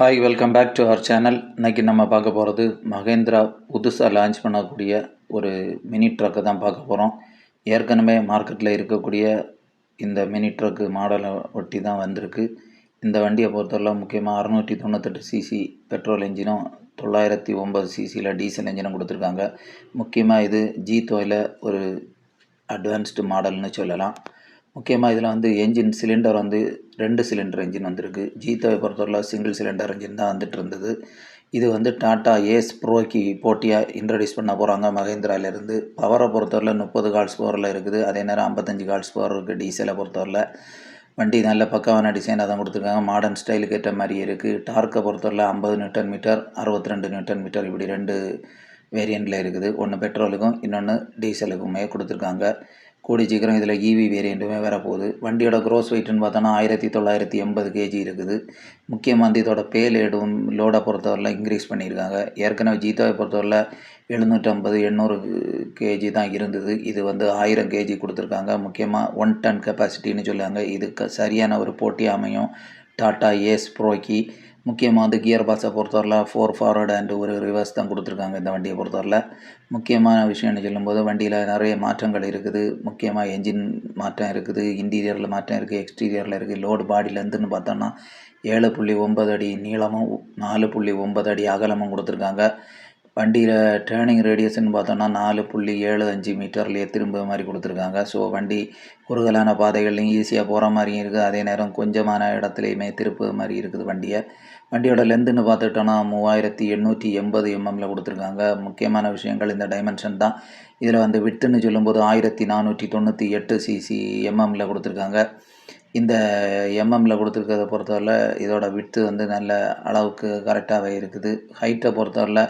Hi welcome back to our channel இன்றைக்கி நம்ம பார்க்க போகிறது மகேந்திரா புதுசாக லான்ச் பண்ணக்கூடிய ஒரு மினி ட்ரக்கை தான் பார்க்க போகிறோம் ஏற்கனவே மார்க்கெட்டில் இருக்கக்கூடிய இந்த மினி ட்ரக்கு மாடலை ஒட்டி தான் வந்திருக்கு. இந்த வண்டியை பொறுத்தவரை முக்கியமாக அறநூற்றி தொண்ணூத்தெட்டு சிசி பெட்ரோல் இன்ஜினும் தொள்ளாயிரத்தி ஒம்பது சிசியில் டீசல் இன்ஜினும் கொடுத்துருக்காங்க. முக்கியமாக இது ஜீத்தோயில் ஒரு அட்வான்ஸ்டு மாடல்னு சொல்லலாம். முக்கியமாக இதில் வந்து என்ஜின் சிலிண்டர் வந்து ரெண்டு சிலிண்டர் இன்ஜின் வந்திருக்கு. ஜீத்தாவை பொறுத்தவரை சிங்கிள் சிலிண்டர் இன்ஜின் தான் வந்துட்டு இருந்தது. இது வந்து டாட்டா ஏஸ் ப்ரோக்கு போட்டியாக இன்ட்ரடியூஸ் பண்ண போகிறாங்க மகேந்திராவிலேருந்து. பவரை பொறுத்தவரையில் முப்பது கால்ஸ் பவரில் இருக்குது. அதே நேரம் ஐம்பத்தஞ்சு கால்ஸ் பவர் இருக்குது டீசலை பொறுத்தவரையில். வண்டி நல்ல பக்கவான டிசைனாக தான் கொடுத்துருக்காங்க. மாடர்ன் ஸ்டைலுக்கு ஏற்ற மாதிரி இருக்குது டார்க்கை பொறுத்தவரையில் ஐம்பது நியூட்டன் மீட்டர் அறுபத்தி ரெண்டு நியூட்டன் மீட்டர் இப்படி ரெண்டு வேரியண்ட்டில் இருக்குது. ஒன்று பெட்ரோலுக்கும் இன்னொன்று டீசலுக்குமே கொடுத்துருக்காங்க. கூடி சீக்கிரம் இதில் ஈவி வேரியண்ட்டுமே வரப்போகுது. வண்டியோட க்ரோஸ் வெயிட்னு பார்த்தோன்னா ஆயிரத்தி தொள்ளாயிரத்தி எண்பது கேஜி இருக்குது. முக்கியமாக இதோட பேலேடும் லோடை பொறுத்தவரையில் இன்க்ரீஸ் பண்ணியிருக்காங்க. ஏற்கனவே ஜீத்தாவை பொறுத்தவரையில் எழுநூற்றம்பது எண்ணூறு கேஜி தான் இருந்தது. இது வந்து ஆயிரம் கேஜி கொடுத்துருக்காங்க. முக்கியமாக ஒன் டன் கெப்பாசிட்டின்னு சொல்லுவாங்க. இதுக்கு சரியான ஒரு போட்டி அமையும். டாட்டா ஏஸ் ப்ரோக்கி முக்கியமாக வந்து கியர் பாக்ஸை பொறுத்தவரையில் ஃபோர் ஃபார்வர்டு அண்ட் ஒரு ரிவர்ஸ் தான் கொடுத்துருக்காங்க இந்த வண்டியை பொறுத்தவரையில். முக்கியமான விஷயம்னு சொல்லும்போது வண்டியில் நிறைய மாற்றங்கள் இருக்குது. முக்கியமாக என்ஜின் மாற்றம் இருக்குது இன்டீரியரில் மாற்றம் இருக்குது எக்ஸ்டீரியரில் இருக்குது லோடு பாடியிலேருந்துன்னு பார்த்தோன்னா ஏழு புள்ளி ஒன்பது அடி நீளமும் நாலு புள்ளி ஒன்பது அடி அகலமும் கொடுத்துருக்காங்க. வண்டியில் டேர்னிங் ரேடியஸ்ன்னு பார்த்தோன்னா நாலு புள்ளி ஏழு அஞ்சு மீட்டர்லேயே திரும்ப மாதிரி கொடுத்துருக்காங்க. ஸோ வண்டி குறுகலான பாதைகள்லையும் ஈஸியாக போகிற மாதிரியும் இருக்குது அதே நேரம் கொஞ்சமான இடத்துலையுமே திருப்பு மாதிரி இருக்குது வண்டியை. வண்டியோட லென்த்துன்னு பார்த்துட்டோன்னா மூவாயிரத்தி எண்ணூற்றி எண்பது எம்எம்மில் கொடுத்துருக்காங்க. முக்கியமான விஷயங்கள் இந்த டைமென்ஷன் தான். இதில் வந்து விட்டுன்னு சொல்லும்போது ஆயிரத்தி நானூற்றி தொண்ணூற்றி எட்டு சிசி எம்எம்மில் கொடுத்துருக்காங்க. இந்த எம்எம்மில் கொடுத்துருக்கிறத பொறுத்தவரை இதோட விட்டு வந்து நல்ல அளவுக்கு கரெக்டாகவே இருக்குது. ஹைட்டை பொறுத்தவரை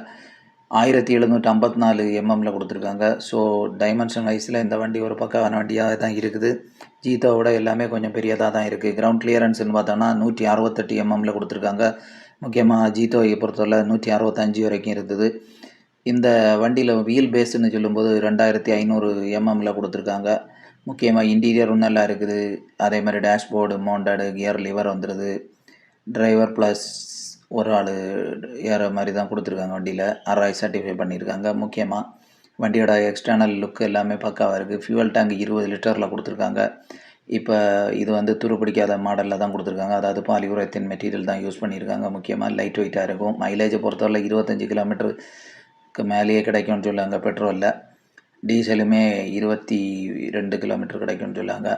ஆயிரத்தி எழுநூற்றி ஐம்பத்தி நாலு எம்எம்மில் கொடுத்துருக்காங்க. ஸோ டைமென்ஷன் வைஸில் இந்த வண்டி ஒரு பக்கமான வண்டியாக தான் இருக்குது. ஜீத்தாவோட எல்லாமே கொஞ்சம் பெரியதாக தான் இருக்குது கிரவுண்ட் கிளியரன்ஸ்னு பார்த்தோன்னா நூற்றி அறுபத்தெட்டு எம்எம்மில் கொடுத்துருக்காங்க. முக்கியமாக ஜீத்தோவை பொறுத்தவரை நூற்றி அறுபத்தஞ்சு வரைக்கும் இருந்தது இந்த வண்டியில் வீல் பேஸ்ன்னு சொல்லும்போது ரெண்டாயிரத்தி ஐநூறு எம்எம்மில் கொடுத்துருக்காங்க. முக்கியமாக இன்டீரியரும் நல்லா இருக்குது. அதே மாதிரி டேஷ்போர்டு மவுண்டடு கியர் லிவர் வந்துடுது டிரைவர் ப்ளஸ் ஒரு ஆள் ஏற மாதிரி தான் கொடுத்துருக்காங்க வண்டியில். ஆறாய் சர்டிஃபை பண்ணியிருக்காங்க. முக்கியமாக வண்டியோட எக்ஸ்டர்னல் லுக் எல்லாமே பக்காவாக இருக்குது ஃபியூவல் டேங்க் இருபது லிட்டரில் கொடுத்துருக்காங்க. இப்போ இது வந்து துருப்பிடிக்காத மாடலில் தான் கொடுத்துருக்காங்க. அதாவது பாலியூரத்தின் மெட்டீரியல் தான் யூஸ் பண்ணியிருக்காங்க. முக்கியமாக லைட் வெயிட்டாக இருக்கும். மைலேஜை பொறுத்தவரை இருபத்தஞ்சி கிலோமீட்டருக்கு மேலேயே கிடைக்கும்னு சொல்லுவாங்க பெட்ரோலில் டீசலுமே இருபத்தி ரெண்டு கிலோமீட்டர் கிடைக்கும்னு சொல்லுவாங்க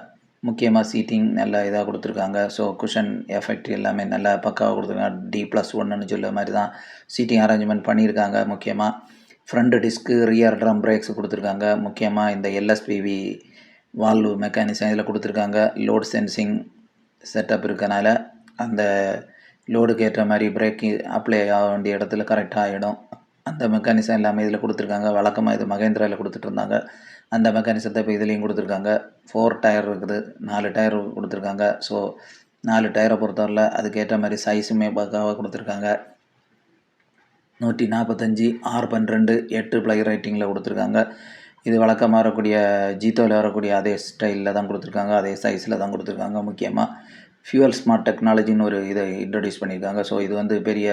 முக்கியமாக சீட்டிங் நல்லா இதாக கொடுத்துருக்காங்க. ஸோ குஷன் எஃபெக்ட் எல்லாமே நல்லா பக்காவாக கொடுத்துருக்காங்க. டி ப்ளஸ் ஒன்றுன்னு சொல்ல மாதிரி தான் சீட்டிங் அரேஞ்ச்மெண்ட் பண்ணியிருக்காங்க முக்கியமாக front disc rear drum brakes கொடுத்துருக்காங்க. முக்கியமாக இந்த எல்எஸ்பிவி வால்வு மெக்கானிசம் இதில் கொடுத்துருக்காங்க. லோட் சென்சிங் செட்டப் இருக்கனால அந்த லோடுக்கு ஏற்ற மாதிரி பிரேக்கு அப்ளை ஆக வேண்டிய இடத்துல கரெக்டாக ஆகிடும் அந்த மெக்கானிசம் எல்லாமே இதில் கொடுத்துருக்காங்க. வழக்கமாக இது மகேந்திராவில் கொடுத்துட்டு இருந்தாங்க. அந்த மெக்கானிசத்தை இப்போ இதுலேயும் கொடுத்துருக்காங்க. ஃபோர் டயர் இருக்குது நாலு டயர் கொடுத்துருக்காங்க. ஸோ நாலு டயரை பொறுத்தவரையில் அதுக்கேற்ற மாதிரி சைஸுமே பக்காவாக கொடுத்துருக்காங்க. நூற்றி நாற்பத்தஞ்சி ஆறு பன்னிரெண்டு எட்டு ப்ளை ரைட்டிங்கில் கொடுத்துருக்காங்க. இது வழக்கமாக வரக்கூடிய ஜீத்தோவில் வரக்கூடிய அதே ஸ்டைலில் தான் கொடுத்துருக்காங்க. அதே சைஸில் தான் கொடுத்துருக்காங்க முக்கியமாக ஃபியூவல் ஸ்மார்ட் டெக்னாலஜின்னு ஒரு இதை இன்ட்ரடியூஸ் பண்ணியிருக்காங்க. ஸோ இது வந்து பெரிய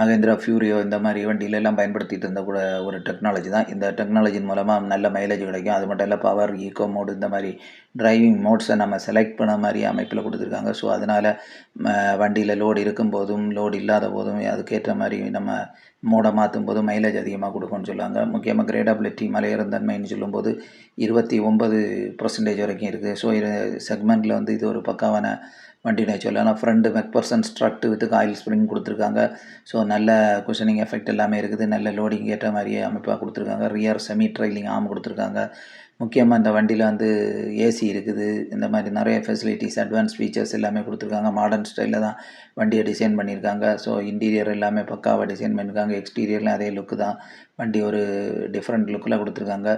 மகேந்திரா ஃபியூரியோ இந்த மாதிரி வண்டியிலெல்லாம் பயன்படுத்திட்டு இருந்த கூட ஒரு டெக்னாலஜி தான். இந்த டெக்னாலஜின் மூலமாக நல்ல மைலேஜ் கிடைக்கும். அது மட்டும் இல்லை பவர் ஈகோ மோடு இந்த மாதிரி டிரைவிங் மோட்ஸை நம்ம செலக்ட் பண்ண மாதிரி அமைப்பில் கொடுத்துருக்காங்க. ஸோ அதனால் வண்டியில் லோடு இருக்கும்போதும் லோடு இல்லாத போதும் அதுக்கேற்ற மாதிரி நம்ம மோடை மாற்றும் போது மைலேஜ் அதிகமாக கொடுக்கும்னு சொல்லுவாங்க முக்கியமாக கிரேடபிலிட்டி மலையறந்தன்மைன்னு சொல்லும்போது இருபத்தி ஒம்பது பர்சன்டேஜ் வரைக்கும் இருக்குது ஸோ இது செக்மெண்ட்டில் வந்து இது ஒரு பக்காவான வண்டினே சொல்லலாம் ஆனால் front McPherson strut with oil spring கொடுத்துருக்காங்க. ஸோ நல்ல குஷனிங் எஃபெக்ட் எல்லாமே இருக்குது. நல்ல லோடிங் ஏற்ற மாதிரியே அமைப்பாக கொடுத்துருக்காங்க. ரியர் செமி ட்ரைலிங் ஆம் கொடுத்துருக்காங்க. முக்கியமாக இந்த வண்டியில் வந்து ஏசி இருக்குது. இந்த மாதிரி நிறைய ஃபெசிலிட்டிஸ் அட்வான்ஸ் ஃபீச்சர்ஸ் எல்லாமே கொடுத்துருக்காங்க. மாடர்ன் ஸ்டைலில் தான் வண்டியை டிசைன் பண்ணியிருக்காங்க. ஸோ இன்டீரியர் எல்லாமே பக்காவாக டிசைன் பண்ணியிருக்காங்க. எக்ஸ்டீரியர்லாம் அதே லுக்கு தான். வண்டி ஒரு டிஃப்ரெண்ட் லுக்கில் கொடுத்துருக்காங்க.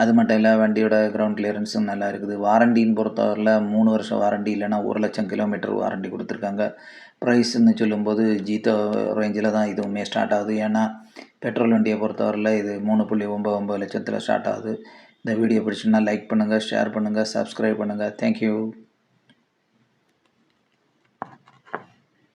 அது மட்டும் இல்லை வண்டியோட கிரவுண்ட் கிளியரன்ஸும் நல்லா இருக்குது. வாரண்டின்னு பொறுத்தவரையில் மூணு வருஷம் வாரண்டி இல்லைனா ஒரு லட்சம் கிலோமீட்டர் வாரண்டி கொடுத்துருக்காங்க. ப்ரைஸ்ன்னு சொல்லும்போது ஜீத்தோ ரேஞ்சில் தான் இதுவுமே ஸ்டார்ட் ஆகுது. ஏன்னா பெட்ரோல் வண்டியை பொறுத்தவரையில் இது மூணு புள்ளி ஒம்பது ஒம்பது லட்சத்தில் ஸ்டார்ட் ஆகுது. இந்த வீடியோ பிடிச்சுன்னா லைக் பண்ணுங்கள் ஷேர் பண்ணுங்கள் சப்ஸ்கிரைப் பண்ணுங்கள் தேங்க்யூ